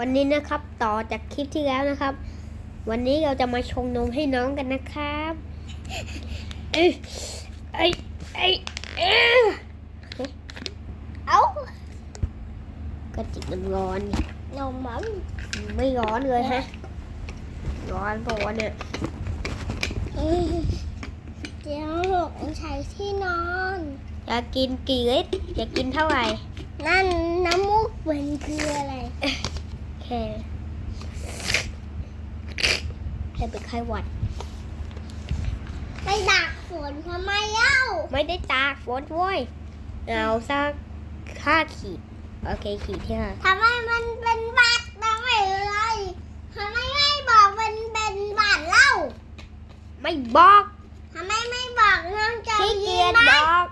วันนี้นะครับต่อจากคลิปที่แล้วนะครับ วันนี้เราจะมาชงนมให้น้องกันนะครับเอ้ยเอ้ยเอ้ยเอ้ยเอ้ากระติกมันร้อนนมมันไม่ร้อนเลยฮะร้อนปะวะเนี่ยเดี๋ยวหกใช้ที่นอนอยากกินกี่ลิตรอยากกินเท่าไหร่นั่นน้ำมูกเป็นคืออะไร แค่แค่เป็นไข้หวัดไปดักฝนทำไมเล่าไม่ได้ตากฝนโว้ยเอาสักห้าขีด โอเคขีดที่ห้าทำไมมันเป็นบัตรทำไมอะไรทำไมไม่บอกมันเป็นบัตรเล่า ไม่บอก ทำไมไม่บอกน้องใจ ขี้ เย็ เกีย น จ ไหม บอก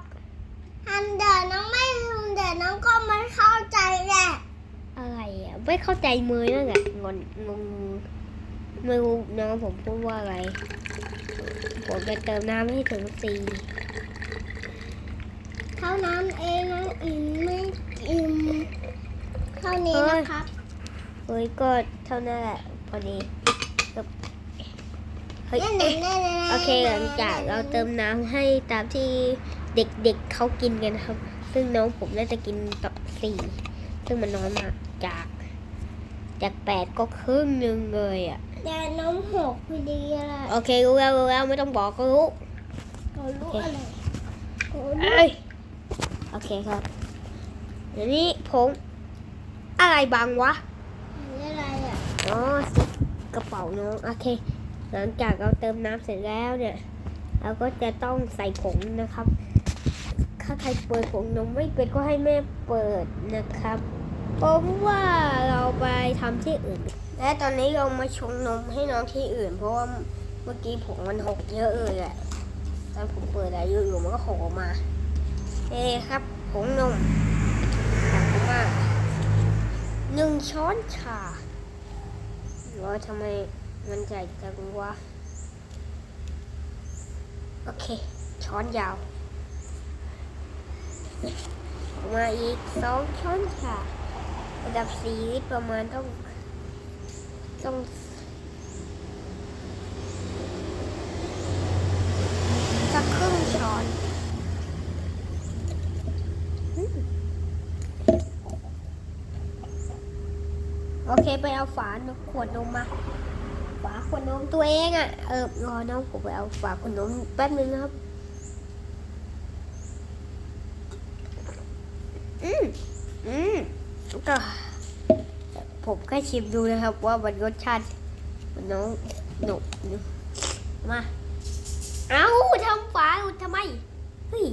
ทำเดี๋ยวน้องไม่ทำเดี๋ยวน้องก็ไม่เข้าใจแหละ อะไรอะ ไม่เข้าใจมือนั่นแหละงอนงงไม่รู้น้องผมพูดว่าอะไร ผมจะเติมน้ำให้ถึงสี่เท่านั้นเองน้องอินไม่อิ่มเท่านี้นะครับเฮ้ยก็เท่านั้นแหละพอดีครับเฮ้ยแน่เอ๊ะๆๆๆโอเคหลังจากเราเติมน้ำให้ตามที่เด็กๆเขากินกันนะครับ ซึ่งน้องผมน่าจะกินต่อสี่ซึ่งมันน้อยมากจาก จากแปดก็ครึ่งหนึ่งเลยอะแต่น้องหกพอดีอะไรโอเครู้แล้วรู้แล้วไม่ต้องบอกก็รู้เขารู้อะไรเขารู้ เอ้ยโอเคครับเดี๋ยวนี้ผมอะไรบางวะ อะไรอะอ๋อกระเป๋าน้องโอเค หลังจากเราเติมน้ำเสร็จแล้วเนี่ยเราก็จะต้องใส่ผงนะครับ ถ้าใครเปิดผงนมไม่เป็นก็ให้แม่เปิดนะครับ เพราะว่าเราไปทำที่อื่น และตอนนี้เรามาชงนมให้น้องที่อื่น เพราะว่าเมื่อกี้ผงมันหกเยอะเลยแหละตอนผมเปิดอะไรอยู่ๆมันก็หกออกมาเอ้ครับผงนมหนักมากหนึ่งช้อนชาว่าทำไมมันใหญ่จังวะโอเค ช้อนยาว มาอีกสองช้อนค่ะ ระดับสี่ลิตประมาณต้องต้องสักครึ่งช้อนโอเคไปเอาฝาขวดนมมา ฝาขวดนมตัวเองอะ่ะ เออรอน้องผมไปเอาฝาขวดนมแป๊บนึงนะครับ อืมอืมก็ผมแค่ชิมดูนะครับ ว่ามันรสชาติมันน้องหนุกมาเอาทำฝาอุดทำไมเฮ้ย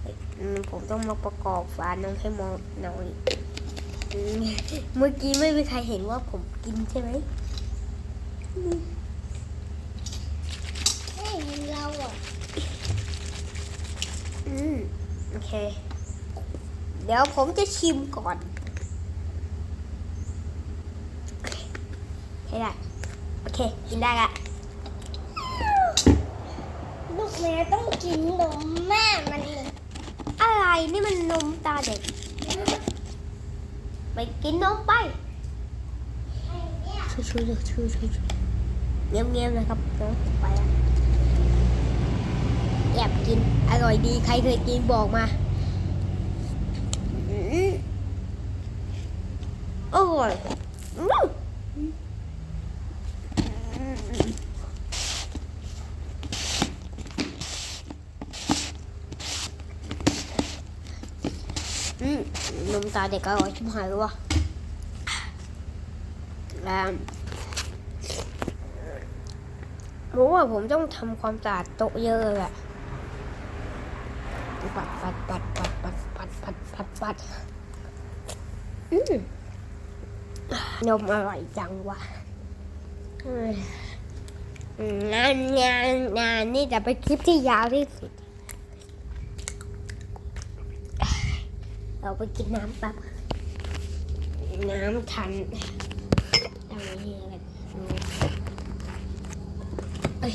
เฮ้ยอืมผมต้องมาประกอบฝาน้องให้มองหน่อยอืมเมื่อกี้ไม่มีใครเห็นว่าผมกินใช่ไหมเฮ้ยเราอะอืมโอเค เดี๋ยวผมจะชิมก่อนโอเค ให้ได้ โอเค กินได้ละลูกแม่ต้องกินนมแม่มันเลยอะไรนี่มันนมตาเด็ก ไปกินนมไปไอ้เนี่ยช่วยช่วยช่วยช่วยช่วยเงียบเงียบๆนะครับน้องไปละแอบกิน อร่อยดี ใครเคยกินบอกมาอืมอร่อย อืมนมตาเด็กอร่อยชิบหายเลยว่ะแล้วรู้ว่าผมต้องทำความสะอาดโต๊ะเยอะเลยอะปัดปัดปัดปัดปัดปัดปัดปัดปัดอืมนมอร่อยจังวะงานงานงานนี่จะเป็นคลิปที่ยาวที่สุด เราไปกินน้ำแป๊บน้ำทันทำไมเฮียกันดูเอ้ย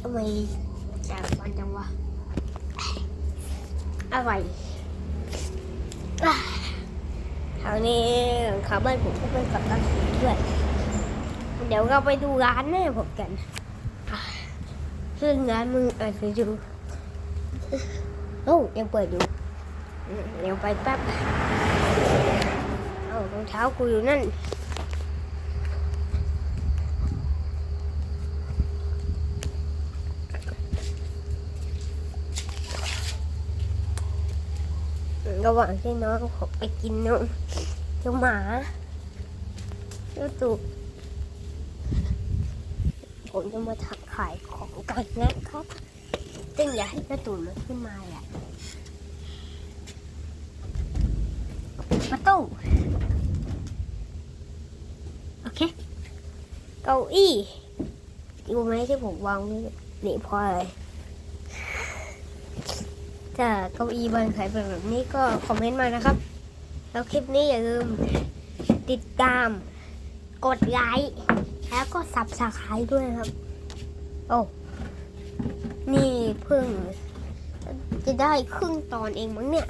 ทำไมจากวันจังวะอะไรอะคราวนี้ขาบ้านผมก็เป็นกับตันสีด้วย เดี๋ยวเราไปดูร้านแม่ผมกันซึ่งร้านมึงอาจจะดูโอ้ยังเปิดอยู่ เดี๋ยวไปแป๊บเอารองเท้ากูอยู่นั่นระหว่างที่น้องผมไปกินนมเจ้าหมาเจ้าตูบ ผมจะมาถักขายของกันนะครับซึ่งอยากให้เจ้าตูบมันขึ้นมาแหละประตูโอเค เก้าอี้ดูไหมที่ผมวางไว้นี่พอะไรถ้าเก้าอี้บานใครเป็นแบบนี้ก็คอมเมนต์มานะครับ แล้วคลิปนี้อย่าลืมติดตาม กดไลค์ แล้วก็สับสไครด้วยครับ โอ้ นี่เพิ่ง จะได้ครึ่งตอนเองมั้งเนี่ย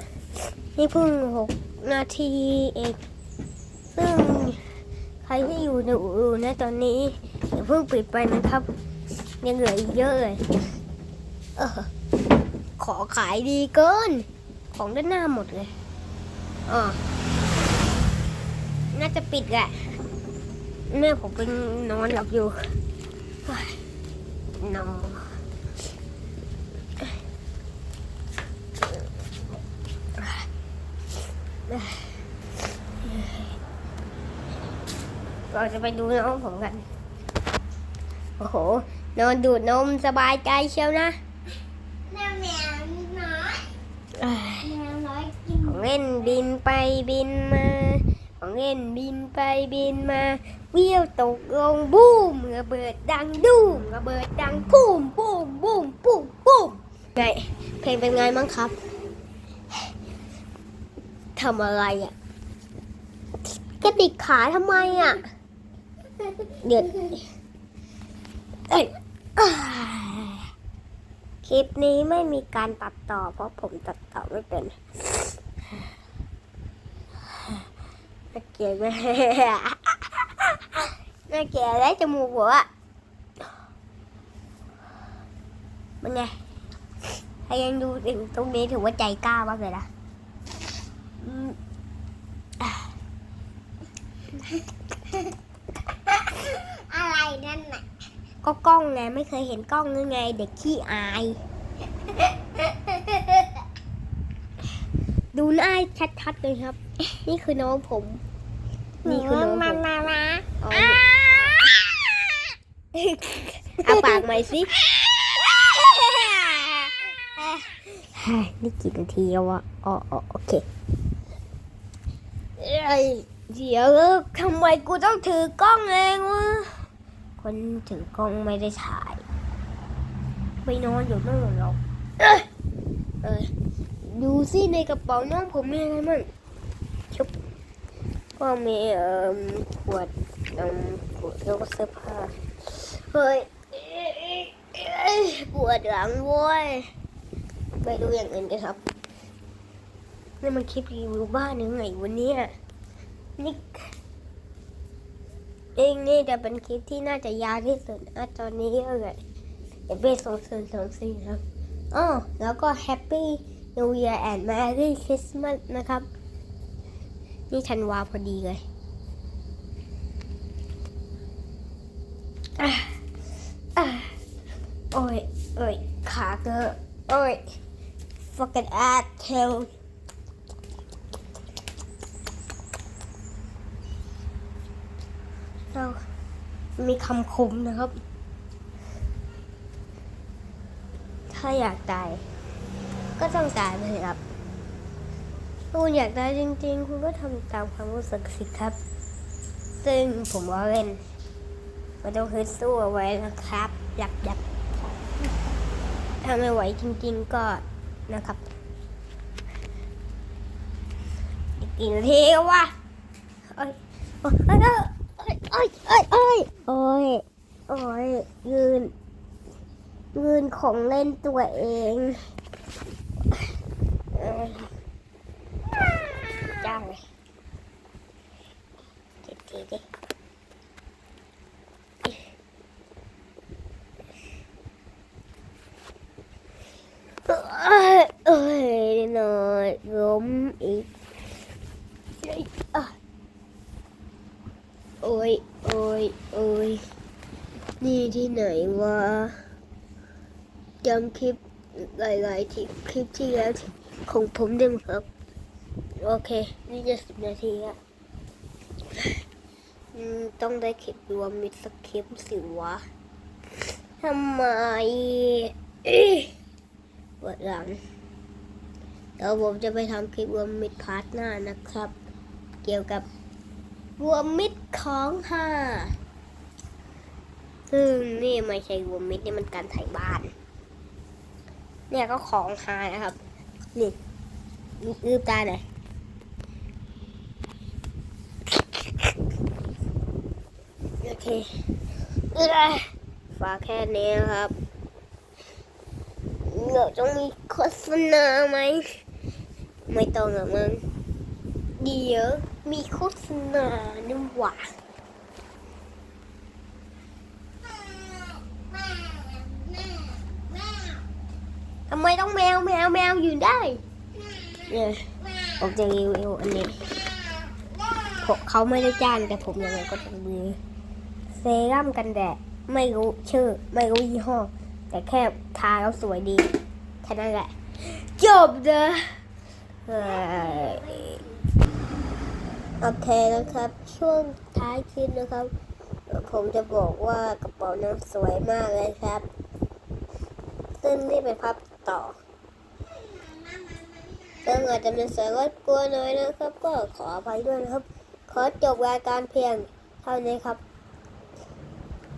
นี่เพิ่งหกนาทีเอง ซึ่งใครที่อยู่ในอู่นะตอนนี้อย่าเพิ่งปิดไปนะครับ ยังเหลืออีกเยอะเลย เออ ขอขายดีเกิน ของด้านหน้าหมดเลยอ๋อน่าจะปิดแหละ แม่ผมเป็นนอนหลับอยู่เฮ้ยนอนเราจะไปดูน้องผมกัน โอ้โห นอนดูดนมสบายใจเชียวนะแมวแมวน้อยเอ้ยแมวน้อยกินของเล่นบินไปบินมา ของเล่นบินไปบินมา เวี่ยวตกลงบูมระเบิดดังดูมระเบิดดังปุ้มปุ้มปุ้มปุ้มปุ้มไงเพลงเป็นไงมั้งครับทำอะไรอะกระติกขาทำไมอะ เดี๋ยวเอ้ยอ่าคลิปนี้ไม่มีการตัดต่อ เพราะผมตัดต่อไม่เป็นเกลียดไหม น่าเกลียดได้จมูกหัวอะมันไงถ้ายังดูถึงตรงนี้ถือว่าใจกล้ามากเลยนะอืมอะไรนั่นน่ะก็กล้องไงไม่เคยเห็นกล้องหรือไง เด็กขี้อาย ดูหน้าชัดๆเลยครับ นี่คือน้องผม นี่คือน้องผมมามาอ๋อ เอาปากใหม่สินี่กี่นาทีแล้ววะอ๋ออ๋อโอเคเดี๋ยวทำไมกูต้องถือกล้องเองวะ คนถือกล้องไม่ได้ถ่าย ไปนอนอยู่นู่นหรอกเออดูสิในกระเป๋าน้องผมมีอะไรมั่งชุบก็มีเอ่อขวดนมขวดแล้วก็เสื้อผ้า เฮ้ยปวดหลังเว้ยไปดูอย่างอื่นกันครับ นี่มันคลิปรีวิวบ้านยังไงวันนี้นี่เองนี่จะเป็นคลิปที่น่าจะยาวที่สุดนะตอนนี้เลยเดี๋ยวไปส่งสริมสองสิ่ครับอ๋อแล้วก็ Happy New Year and Merry Christmas นะครับ นี่ธันวาพอดีเลยอะ โอ้ยโอ้ยขาเกอโอ้ย fucking ass tail เรามีคำคมนะครับ ถ้าอยากตาย ก็ต้องตายไปเลยครับถ้าคุณอยากตายจริง ๆ คุณก็ทำตามความรู้สึกสิครับ ซึ่งผมว่าเล่นไม่ต้องฮึดสู้เอาไว้นะครับยับยับ ถ้าไม่ไหวจริงๆก็นะครับอีกกี่นาทีว่าเอ้ยเอ้ยเอ้ยเอ้ยเอ้ยเอ้ยโอ้ยโอ้ยยืนเงินของเล่นตัวเองจ้าเลยเจ็ดทีดิเอ้ยเอ้ยหน่อยล้มอีกเอ้ยอะโอ้ยโอ้ยโอ้ยนี่ที่ไหนวะ จำคลิปหลายๆที่คลิปที่แล้วของผมได้ไหมครับ โอเค นี่จะสิบนาทีอะต้องได้คลิปรวมมิดสักคลิปสิวะทำไมปวดหลังเดี๋ยวผมจะไปทำคลิปรวมมิดพาร์ทหน้านะครับ เกี่ยวกับรวมมิดของห้าซึ่งนี่ไม่ใช่รวมมิดนี่มันการถ่ายบ้าน เนี่ยก็ของหายนะครับ นี่ลืมตาหน่อยโอเคฝากแค่นี้นะครับเดี๋ยวต้องมีโฆษณาไหม ไม่ต้องหรอกมึงเดี๋ยวมีโฆษณานี่หว่า แม่แม่แม่ ทำ ไมต้องแมวแมวแมวอยู่ได้เนี่ยผมจะรีวิวอันนี้เขาไม่ได้จ้างแต่ผมยังไงก็ต้องมือเซรั่มกันแดดไม่รู้ชื่อ ไม่รู้ยี่ห้อ แต่แค่ทาแล้วสวยดีแค่นั้นแหละ จบเลยเอ่อโอเคนะครับ ช่วงท้ายคลิปนะครับ ผมจะบอกว่ากระเป๋าน้ำสวยมากเลยครับ ซึ่งนี่เป็นภาพ ต่อซึ่งอาจจะเป็นเสียรบกวนหน่อยนะครับ ก็ขออภัยด้วยนะครับ ขอจบรายการเพียงเท่านี้ครับ